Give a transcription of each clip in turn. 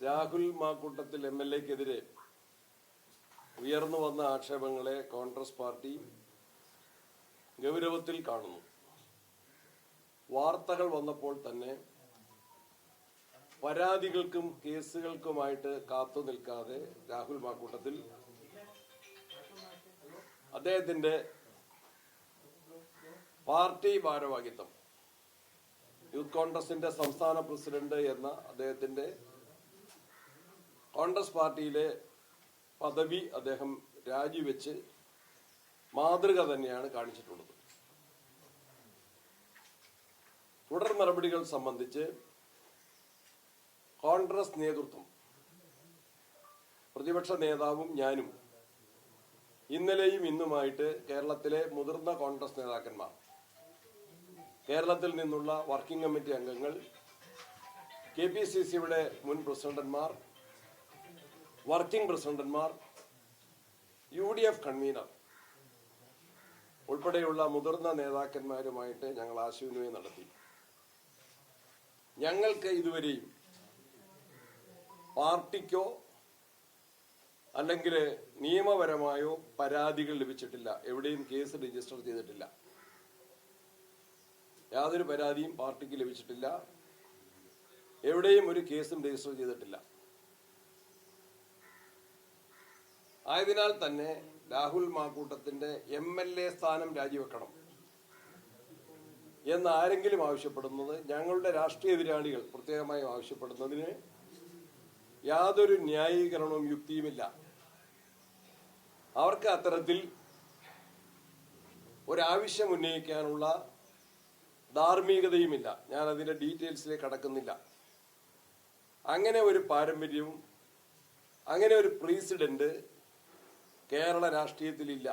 Rahul Mamkootathil M L എക്കെതിരെ ഉയർന്നു വന്ന ആക്ഷേപങ്ങളെ കോൺഗ്രസ് പാർട്ടി ഗൗരവത്തിൽ കാണുന്നു. വാർത്തകൾ വന്നപ്പോൾ തന്നെ പരാതികൾക്കും കേസുകൾക്കുമായിട്ട് കാത്തു നിൽക്കാതെ രാഹുൽ മാക്കൂട്ടത്തിൽ അദ്ദേഹത്തിന്റെ പാർട്ടി ഭാരവാഹിത്വം യൂത്ത് കോൺഗ്രസിന്റെ സംസ്ഥാന പ്രസിഡന്റ് എന്ന അദ്ദേഹത്തിന്റെ കോൺഗ്രസ് പാർട്ടിയിലെ പദവി അദ്ദേഹം രാജിവെച്ച് മാതൃക തന്നെയാണ് കാണിച്ചിട്ടുള്ളത്. തുടർ നടപടികൾ സംബന്ധിച്ച് കോൺഗ്രസ് നേതൃത്വം പ്രതിപക്ഷ നേതാവും ഞാനും ഇന്നലെയും ഇന്നുമായിട്ട് കേരളത്തിലെ മുതിർന്ന കോൺഗ്രസ് നേതാക്കന്മാർ കേരളത്തിൽ നിന്നുള്ള വർക്കിംഗ് കമ്മിറ്റി അംഗങ്ങൾ കെ പി സി സിയുടെ മുൻ പ്രസിഡന്റുമാർ വർക്കിംഗ് പ്രസിഡന്റുമാർ യു ഡി എഫ് കൺവീനർ ഉൾപ്പെടെയുള്ള മുതിർന്ന നേതാക്കന്മാരുമായിട്ട് ഞങ്ങൾ ആശയവിനിമയം നടത്തി. ഞങ്ങൾക്ക് ഇതുവരെയും പാർട്ടിക്കോ അല്ലെങ്കിൽ നിയമപരമായോ പരാതികൾ ലഭിച്ചിട്ടില്ല. എവിടെയും കേസ് രജിസ്റ്റർ ചെയ്തിട്ടില്ല. യാതൊരു പരാതിയും പാർട്ടിക്ക് ലഭിച്ചിട്ടില്ല. എവിടെയും ഒരു കേസും രജിസ്റ്റർ ചെയ്തിട്ടില്ല. ആയതിനാൽ തന്നെ രാഹുൽ മാക്കൂട്ടത്തിന്റെ എം എൽ എ സ്ഥാനം രാജിവെക്കണം എന്ന് ആരെങ്കിലും ആവശ്യപ്പെടുന്നത് ഞങ്ങളുടെ രാഷ്ട്രീയ എതിരാളികൾ പ്രത്യേകമായി ആവശ്യപ്പെടുന്നതിന് യാതൊരു ന്യായീകരണവും യുക്തിയുമില്ല. അവർക്ക് അത്തരത്തിൽ ഒരാവശ്യം ഉന്നയിക്കാനുള്ള ധാർമ്മികതയുമില്ല. ഞാൻ അതിന്റെ ഡീറ്റെയിൽസിലേക്ക് കടക്കുന്നില്ല. അങ്ങനെ ഒരു പാരമ്പര്യവും അങ്ങനെ ഒരു പ്രസിഡന്റ് കേരള രാഷ്ട്രീയത്തിലില്ല.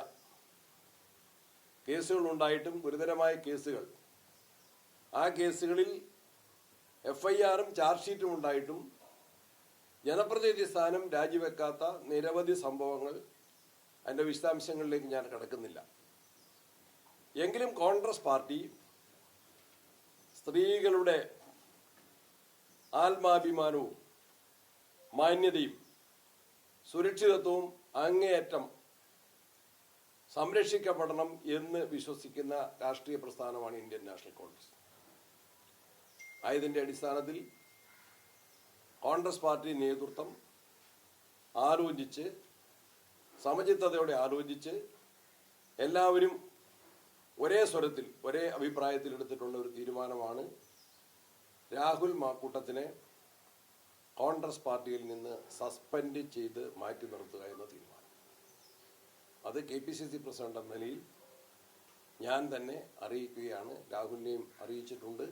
കേസുകൾ ഉണ്ടായിട്ടും ഗുരുതരമായ കേസുകൾ. ആ കേസുകളിൽ എഫ് ഐ ആറും ചാർജ് ഷീറ്റും ഉണ്ടായിട്ടും ജനപ്രതിനിധി സ്ഥാനം രാജിവെക്കാത്ത നിരവധി സംഭവങ്ങൾ അതിന്റെ വിശദാംശങ്ങളിലേക്ക് ഞാൻ കടക്കുന്നില്ല. എങ്കിലും കോൺഗ്രസ് പാർട്ടി സ്ത്രീകളുടെ ആത്മാഭിമാനവും മാന്യതയും സുരക്ഷിതത്വവും അങ്ങേയറ്റം സംരക്ഷിക്കപ്പെടണം എന്ന് വിശ്വസിക്കുന്ന രാഷ്ട്രീയ പ്രസ്ഥാനമാണ് ഇന്ത്യൻ നാഷണൽ കോൺഗ്രസ്. ആയതിന്റെ അടിസ്ഥാനത്തിൽ കോൺഗ്രസ് പാർട്ടി നേതൃത്വം ആലോചിച്ച് സമചിത്തതയോടെ ആലോചിച്ച് എല്ലാവരും ഒരേ സ്വരത്തിൽ ഒരേ അഭിപ്രായത്തിൽ എടുത്തിട്ടുള്ള ഒരു തീരുമാനമാണ് രാഹുൽ മാക്കൂട്ടത്തിനെ കോൺഗ്രസ് പാർട്ടിയിൽ നിന്ന് സസ്പെൻഡ് ചെയ്ത് മാറ്റി നിർത്തുക എന്ന തീരുമാനം. അത് K P C C president എന്ന നിലയിൽ ഞാൻ തന്നെ അറിയിക്കുകയാണ് രാഹുലിനെയും അറിയിച്ചിട്ടുണ്ട്.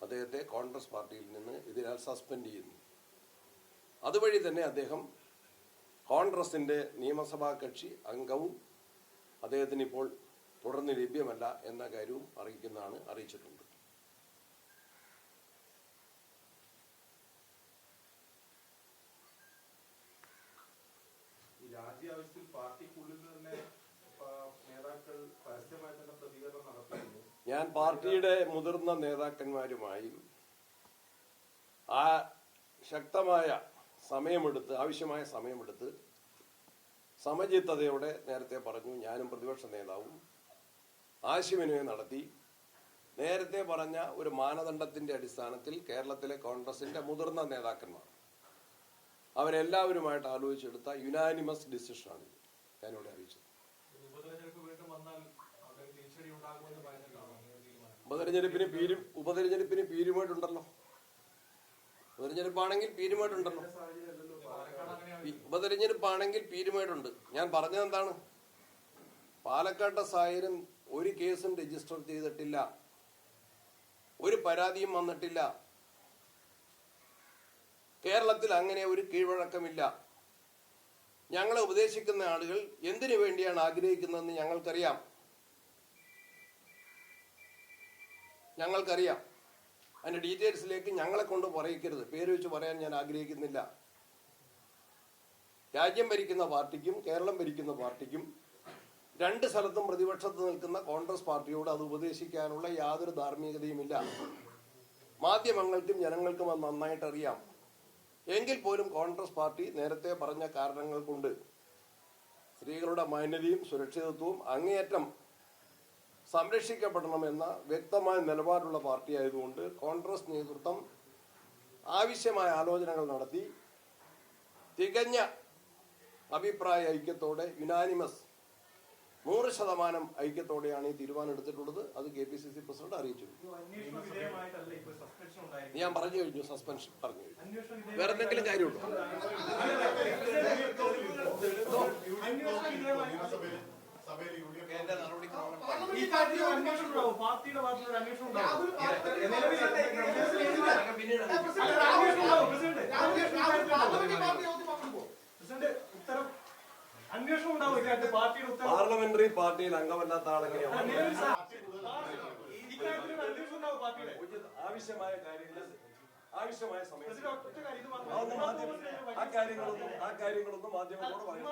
അദ്ദേഹത്തെ കോൺഗ്രസ് പാർട്ടിയിൽ നിന്ന് ഇതിനാൽ സസ്പെൻഡ് ചെയ്യുന്നു. അതുവഴി തന്നെ അദ്ദേഹം കോൺഗ്രസിന്റെ നിയമസഭാ കക്ഷി അംഗവും അദ്ദേഹത്തിന് ഇപ്പോൾ തുടർന്ന് ലഭ്യമല്ല എന്ന കാര്യവും അറിയിക്കുന്നതാണ് അറിയിച്ചിട്ടുണ്ട് ഈ രാജ്യ ആവശ്യത്തിൽ പാർട്ടിക്കുള്ളിൽ തന്നെ ആ, നേതാക്കൾ പരസ്യമായി തന്നെ പ്രതികരണം നടത്തുന്നു ഞാൻ പാർട്ടിയുടെ മുതിർന്ന നേതാക്കന്മാരുമായും ആ ശക്തമായ സമയമെടുത്ത് ആവശ്യമായ സമയമെടുത്ത് സമചിത്തതയോടെ നേരത്തെ പറഞ്ഞു ഞാനും പ്രതിപക്ഷ നേതാവും ആശയവിനിമയം നടത്തി. നേരത്തെ പറഞ്ഞ ഒരു മാനദണ്ഡത്തിന്റെ അടിസ്ഥാനത്തിൽ കേരളത്തിലെ കോൺഗ്രസിന്റെ മുതിർന്ന നേതാക്കന്മാർ അവരെല്ലാവരുമായിട്ട് ആലോചിച്ചെടുത്ത യുനാനിമസ് ഡിസിഷനാണ് ഞാനിവിടെ ഉപതെരഞ്ഞെടുപ്പിന് പീരും ഉപതെരഞ്ഞെടുപ്പിന് പീരുമായിട്ടുണ്ടല്ലോ. ഉപതെരഞ്ഞെടുപ്പാണെങ്കിൽ പീരുമായിട്ടുണ്ടല്ലോ. ഉപതെരഞ്ഞെടുപ്പാണെങ്കിൽ പീരുമായിട്ടുണ്ട്. ഞാൻ പറഞ്ഞത് എന്താണ്? പാലക്കാട്ടെ സാഹചര്യം ഒരു കേസും രജിസ്റ്റർ ചെയ്തിട്ടില്ല. ഒരു പരാതിയും വന്നിട്ടില്ല. കേരളത്തിൽ അങ്ങനെ ഒരു കീഴ്വഴക്കമില്ല. ഞങ്ങളെ ഉപദേശിക്കുന്ന ആളുകൾ എന്തിനു വേണ്ടിയാണ് ആഗ്രഹിക്കുന്നതെന്ന് ഞങ്ങൾക്കറിയാം. ഞങ്ങൾക്കറിയാം. അതിന്റെ ഡീറ്റെയിൽസിലേക്ക് ഞങ്ങളെ കൊണ്ട് പറയിക്കരുത്. പേര് വെച്ച് പറയാൻ ഞാൻ ആഗ്രഹിക്കുന്നില്ല. രാജ്യം ഭരിക്കുന്ന പാർട്ടിക്കും കേരളം ഭരിക്കുന്ന പാർട്ടിക്കും രണ്ട് സ്ഥലത്തും പ്രതിപക്ഷത്ത് നിൽക്കുന്ന കോൺഗ്രസ് പാർട്ടിയോട് അത് ഉപദേശിക്കാനുള്ള യാതൊരു ധാർമ്മികതയുമില്ല. മാധ്യമങ്ങൾക്കും ജനങ്ങൾക്കും അത് നന്നായിട്ട് അറിയാം എങ്കിൽ പോലും കോൺഗ്രസ് പാർട്ടി നേരത്തെ പറഞ്ഞ കാരണങ്ങൾ കൊണ്ട് സ്ത്രീകളുടെ മാന്യതയും സുരക്ഷിതത്വവും അങ്ങേയറ്റം സംരക്ഷിക്കപ്പെടണമെന്ന വ്യക്തമായ നിലപാടുള്ള പാർട്ടി ആയതുകൊണ്ട് കോൺഗ്രസ് നേതൃത്വം ആവശ്യമായ ആലോചനകൾ നടത്തി തികഞ്ഞ അഭിപ്രായ ഐക്യത്തോടെ യുനാനിമസ് നൂറ് ശതമാനം ഐക്യത്തോടെയാണ് ഈ തീരുമാനം എടുത്തിട്ടുള്ളത് അത് K P C C president അറിയിച്ചു ഞാൻ പറഞ്ഞു കഴിഞ്ഞു സസ്പെൻഷൻ പറഞ്ഞു കഴിഞ്ഞു വേറെ എന്തെങ്കിലും കാര്യമുണ്ടോ പാർലമെന്ററി പാർട്ടിയിൽ അംഗമല്ലാത്ത ആളെങ്ങനെയാണ് ആവശ്യമായ കാര്യങ്ങൾ ആവശ്യമായ സമയത്ത് ആ കാര്യങ്ങളൊന്നും ആ കാര്യങ്ങളൊന്നും മാധ്യമങ്ങളോട് പറയേണ്ട